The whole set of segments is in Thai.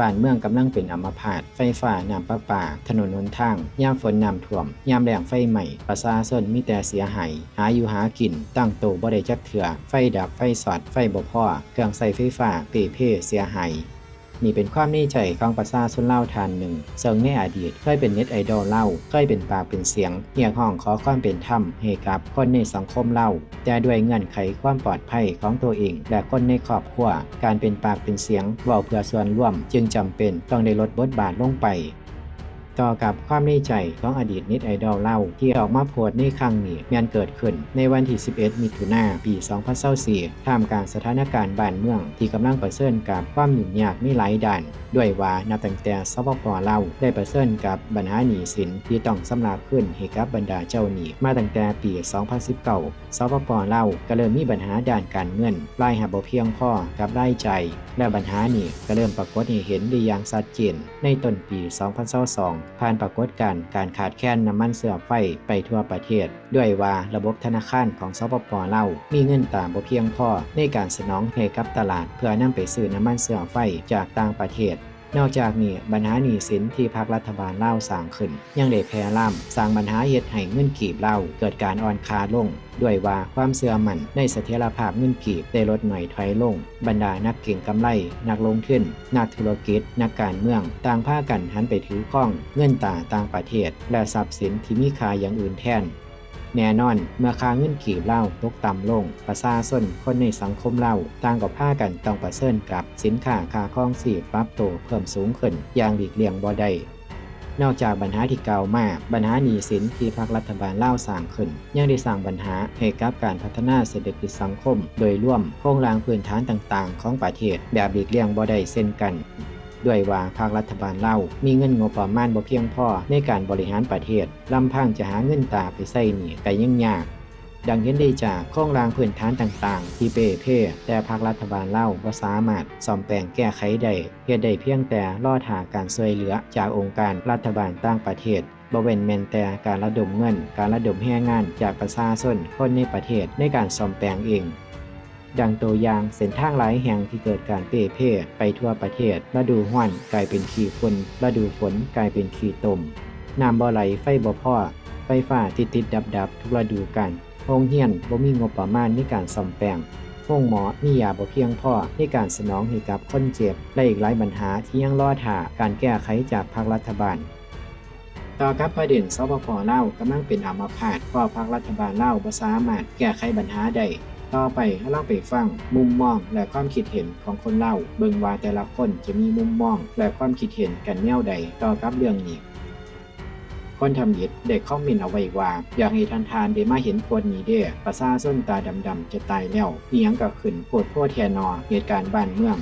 บ้านเมืองกำลังเป็นอัมพาตไฟฟ้าน้ำประปา ถนนหนทาง ยามฝนน้ำท่วม ยามแรงไฟใหม่ ประชาชนมีแต่เสียหาย หาอยู่หากิน ตั้งโตวบ่ได้จักเถื่อ ไฟดับไฟสอด ไฟบ่พอ เครื่องใส่ไฟฟ้าเปเพ่เสียหาย นี่เป็นความในใจของประชาชนเล่าทานหนึ่งซึ่งในอดีตเคยเป็นเน็ตไอดอลเล่าเคยเป็นปากเป็นเสียงเรียกห้องขอความเป็นธรรมให้กับคนในสังคมเล่าแต่ด้วยเงื่อนไขความปลอดภัยของตัวเอง และคนในครอบครัวการเป็นปากเป็นเสียงเว้าเพื่อส่วนร่วม จึงจำเป็นต้องได้ลดบทบาทลงไป ต่อกับความในใจของอดีตน็ตไอดอลเล่า ที่ออกมาโพสในครั้งนี้แมนเกิดขึ้นในวันที่ 11 มิถุนายนปี 2024ท่ามกลางสถานการณ์บ้านเมือง ที่กำลังประเสริญกับความหยุ่งยากมีหลายด้านด้วยว่านับตั้งแต่สปปลาได้ประเสริญกับปัญหาหนี้สินที่ต้องสำราบขึ้นให้กับบรรดาเจ้าหนี้มาตั้งแต่ปี 2019สปปลาก็เริ่มมีปัญหาด้านการเงินรายหับบ่เพียงพอกับรายจ่ายและปัญหานี้ก็เริ่มปรากฏให้เห็นได้อย่างชัดเจนในต้นปี 2022ผ่านปรากฏการณ์การขาดแคลนน้ำมันเสื่อไฟไปทั่วประเทศ ด้วยว่าระบบธนาคารของสปปเล่ามีเงินตามบ่เพียงพอในการสนองให้กับตลาด เพื่อนำไปซื้อน้ำมันเสื่อไฟจากต่างประเทศ นอกจากนี้ปัญหาหนี้สินที่ภาครัฐบาลเล่าสร้างขึ้น ยังได้แพร่ล่ำสร้างปัญหาเฮ็ดให้เงินกีบเล่าเกิดการอ่อนค่าลงด้วยว่าความเสื่อมันในเสถียรภาพเงินกีบได้ลดหน่อยถอยลง บรรดานักเก่งกำไร นักลงทุนนักธุรกิจ นักการเมือง ต่างพากันหันไปถือข้อง เงินตาต่างประเทศ และทรัพย์สินที่มีค่าอย่างอื่นแทน แน่นอน เมื่อค่าเงินกีบเหล้าตกต่ำลง ประชาชนคนในสังคมเหล้าต่างกับผ้ากันต้องประเสริญกับสินค้าค่าครองสีพปรับตัวเพิ่มสูงขึ้น อย่างหลีกเลี่ยงบ่ได้นอกจากปัญหาที่เก่ามาก ปัญหาหนี้สินที่ภาครัฐบาลเล่าสร้างขึ้น ยังได้สร้างปัญหาให้กับการพัฒนาเศรษฐกิจสังคม โดยร่วมโครงรางพื้นฐานต่างๆ ของประเทศแบบหลีกเลี่ยงบ่ได้เช่นกัน ด้วยว่าภาครัฐบาลเล่ามีเงินงบประมาณบ่เพียงพอในการบริหารประเทศลำพังจะหาเงินตาไปใส่หนี้ก็ยังยากดังเห็นได้จากโครงรางพื้นฐานต่างๆ ที่เปเพ่แต่ภาครัฐบาลเล่าบ่สามารถซ่อมแปลงแก้ไขได้เฮ็ดได้เพียงแต่รอถาการช่วยเหลือจากองค์การรัฐบาลต่างประเทศบ่เว้นแม่นแต่การระดมเงิน การระดมแรงงานจากประชาชนคนในประเทศในการซ่อมแปลงเอง ดังตัวอย่างเส้นทางหลายแห่งที่เกิดการเปเพ่ไปทั่วประเทศฤดูห้อนกลายเป็นขี้ฝุ่นฤดูฝนกลายเป็นขี้ตมน้ำบ่ไหลไฟบ่พ่อ ไฟฟ้าติดติดดับดับทุกฤดูกาลโรงเรียนบ่มีงบประมาณในการซ่อมแปลงโรงหมอมียาบ่เพียงพอในการสนองให้กับคนเจ็บ และอีกหลายปัญหาที่ยังรอท่าการแก้ไขจากภาครัฐบาล ต่อกับประเด็นสปปลาวกำลังเป็นอัมพาตเพราะภาครัฐบาลเล่าบ่สามารถแก้ไขปัญหาใด ต่อไปให้เราไปฟังมุมมองและความคิดเห็นของคนเล่าเบิ่งว่าแต่ละคนจะมีมุมมอง และความคิดเห็นกันแนวใดต่อกับเรื่องนี้คนทำยิดเด็กคอมเมนต์เอาไว้ว่า อยากให้ทันทานได้มาเห็นโพดนี้เด้ประซาส้นตาดำๆจะตายแล้วมียงก็ขึ้นโพดโพดแทนอเหตุการณ์บ้านเมือง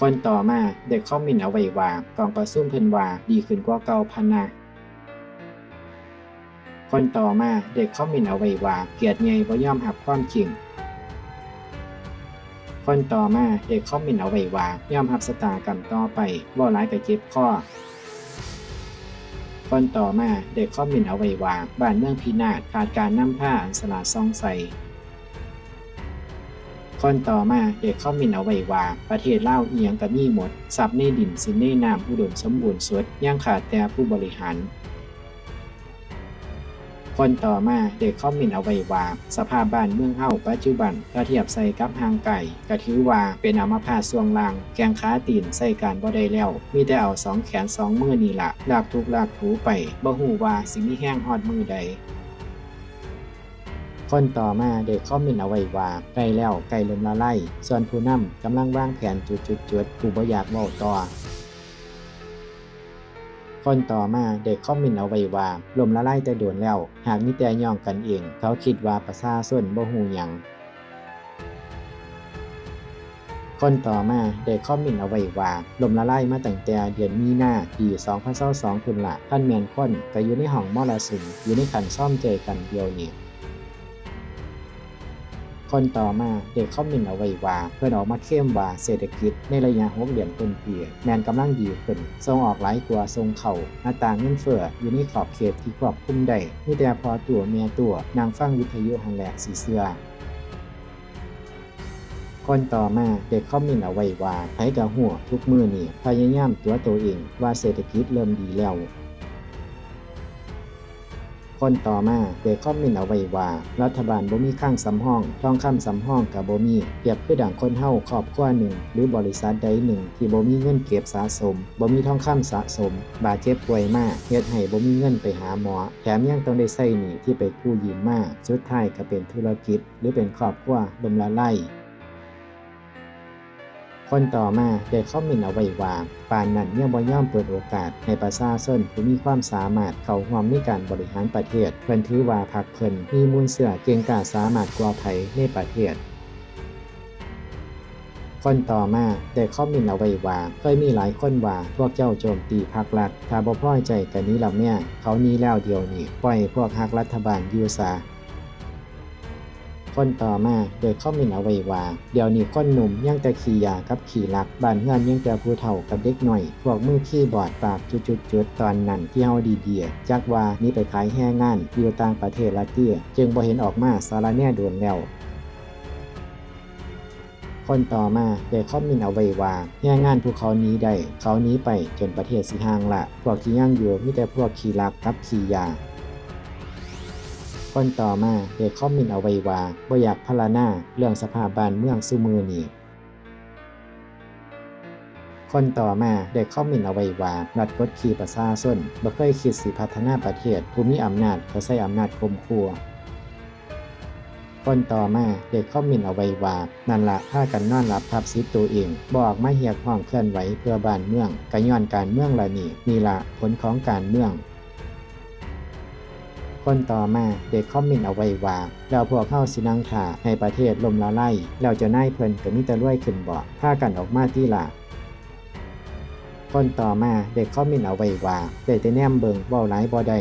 คนต่อมาเด็กคอมเมนต์เอาไว้ว่ากองประซุ่มเพิ่นว่าดีขึ้นกว่าเก่าพันนะ คนต่อมาเด็กคอมเมนเอาไว้ว่าเกียรติใหญ่บ่ยอมรับความจริง คนต่อมาเด็กคอมเมนเอาไว้ว่ายอมรับสตากรรมต่อไปบ่ร้ายก็เจ็บคอคนต่อมาเด็กคอมเมนเอาไว้ว่าบ้านเมืองพินาศขาดการนำผ้าสลาซ่องใสคนต่อมาเด็กคอมเมนเอาไว้ว่าประเทศเล่าเอียงกับมีหมดทรัพย์ในดินสินในน้ำอุดมสมบูรณ์สุดย่างขาดแต่ผู้บริหาร คนต่อมาเด็กคอมเมนเอาไว้ว่า สภาพบ้านเมืองเฮาปัจจุบันถ้าเทียบใส่กับหางไก่ก็ถือว่าเป็นอัมพาตส่วงล่าง แกงขาตีนใส่การบ่ได้แล้ว มีแต่เอาสองแขนสองมือนี่ละลากทุกลากถูไปบ่ฮู้ว่าสิมีแห้งฮอดมือใดคนต่อมาเด็กคอมเมนเอาไว้ว่าใกล้แล้วใกล้ลมละไล่ส่วนผู้นำกำลังวางแผนจุดๆๆผู้บ่อยากเว้าต่อ คนต่อมาเด็กคอมเมนต์เอาไว้ว่าลมละลายแต่โดนแล้ว หากมีแต่ย่องกันเอง เขาคิดว่าประชาชนบ่หูหยังคนต่อมาได้คอมเมนต์เอาไว้ว่าลมละลายมาตั้งแต่เดือนมีนาปี2022พุ่นละท่านเมียนคนก็อยู่ในห้องมรสุมอยู่ในขันซ่อมเจอกันเดียวนี้ คนต่อมาเด็กคอมเมนต์เอาไว้ว่า เพื่อนออกมาเข้มว่าเศรษฐกิจในระยะ6เดือนต้นปีแมนกำลังดีขึ้นส่งออกหลายกว่าส่งเข้าหน้าต่างเงินเฟ้ออยู่ในขอบเขตที่ควบคุมได้มีแต่พอตัวเมียตัวนางฟังวิทยุหันแหลกสีเสื้อคนต่อมาเด็กคอมเมนเอาไว้ว่าไผกะหัวทุกมือนี่พยายามตัวตัวเองว่าเศรษฐกิจเริ่มดีแล้ว คนต่อมาเด็กคอมเมนต์เอาไว้ว่า รัฐบาลบ่มีข้างสำห้องทองคำสำห้องกับบ่มีเปรียบคือดังคนเฮาครอบครัวหนึ่ง หรือบริษัทใดหนึ่ง ที่บ่มีเงินเก็บสะสมบ่มีทองคำสะสม บาดเจ็บป่วยมากเฮ็ดให้บ่มีเงินไปหาหมอ แถมยังต้องได้ใช้หนี้ที่ไปกู้ยืมมาสุดท้ายก็เป็นธุรกิจ หรือเป็นครอบครัวล้มละลาย คนต่อมาได้คอมเมนเอาไว้ว่าปานนั้นยังบ่ยอมเปิดโอกาสให้ประชาชนผู้มีความสามารถเข้าร่วมในการบริหารประเทศ เพิ่นถือว่าพรรคเพิ่นมีมูลเสือเก่งกาจสามารถกว่าไผในประเทศคนต่อมาได้คอมเมนเอาไว้ว่าเคยมีหลายคนว่าพวกเจ้าโจมตีพรรครัฐถ้าบ่พอใจกันนี้ล่ะแม่เขานี้แล้วเดียวนี้ปล่อยพวกฮักรัฐบาลยู่ซะ คนต่อมาโดยคอมเมนเอาไว้ว่า เดี๋ยวนี้คนหนุ่มยังแต่ขี่ยากับขี่ลักบ้านเฮือนยังแต่ผู้เฒ่ากับเด็กหน่อย พวกมือขี้บอดปากจุดๆตอนนั้นที่เฮาดีเดียจักว่านี่ไปขายแห้งานอยู่ต่างประเทศละเตี้ยจึงบ่เห็นออกมาสารแหน่โดนแล้วคนต่อมาได้คอมเมนเอาไว้ว่าแย่งงานพวกเขาหนี้ได้ เขานี้ไปจนประเทศสิห่างละ พวกที่ยังอยู่มีแต่พวกขี่ลักกับขี่ยา คนต่อมาได้คอมเมนเอาไว้ว่าบ่อยากพารณาเรื่องสภาพบ้านเมืองซุมือนี้คนต่อมาได้คอมเมนเอาไว้ว่ารัฐกดขี่ประชาชนบ่เคยคิดสิพัฒนาประเทศผู้มีอำนาจก็ใช้อำนาจข่มขู่คนต่อมาได้คอมเมนเอาไว้ว่านั่นละพากันนอนหลับทับซิตัวเอง บออกมาเรียกร้องเคลื่อนไหวเพื่อบ้านเมืองกะย้อนการเมืองละนี่นี่ละผลของการเมือง คนต่อมาได้คอมเมนต์เอาไว้ว่าแล้วพวกเข้าสินังถาให้ประเทศล่มละลายแล้วจะนายเพิ่นก็มีแต่รวยขึ้นบ่พากันออกมาที่ละคนต่อมาได้คอมเมนต์เอาไว้ว่าได้แต่แนมเบิงเว้าหลายบ่ได้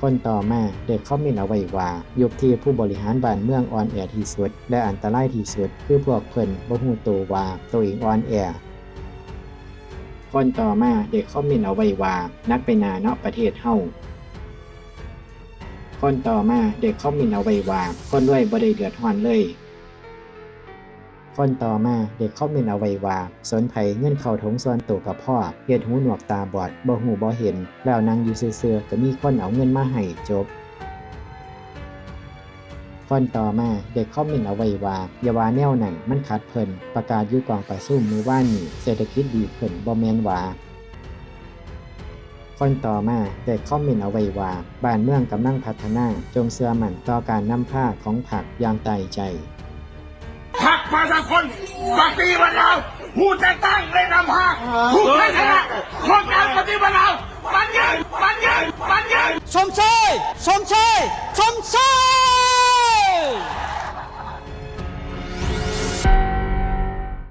คนต่อมาได้คอมเมนเอาไว้ว่ายุคที่ผู้บริหารบ้านเมืองอ่อนแอที่สุด และอันตรายที่สุด คือพวกเพิ่นบ่ฮู้ตัวว่าตัวเองอ่อนแอ คนต่อมาเด็กคอมเมนต์เอาไว้ว่านักไปนาเนาะประเทศเฮาคนต่อมาเด็กคอมเมนต์เอาไว้ว่าคนรวยบ่ได้เดือดร้อนเลยคนต่อมาเด็กคอมเมนต์เอาไว้ว่าสนไผเงินเข้าถงส่วนตัวกับพ่อเฮ็ดหูหนวกตาบอดบ่หูบ่เห็น แล้วนั่งอยู่ซื่อๆก็มีคนเอาเงินมาให้จบ คนต่อมาเด็กคอมเมนต์เอาไว้ว่าอย่าว่าแนวนั้นมันขัดเพิ่นประกาศอยู่กองประชุมมือว่านนี้เศรษฐกิจดีขึ้นบ่แม่นหว่าคนต่อมาได้คอมเมนต์เอาไว้ว่าบ้านเมืองกำลังพัฒนาจงเชื่อมั่นต่อการนำผ้าของผักอย่างไต่ใจพักประชาชนปฏิบัติเราผู้จะตั้งและนำพาผู้ใช้ชนะโครงการปฏิบัติเราปัญญาปัญญาปัญญาชมเชยชมเชยชมเชย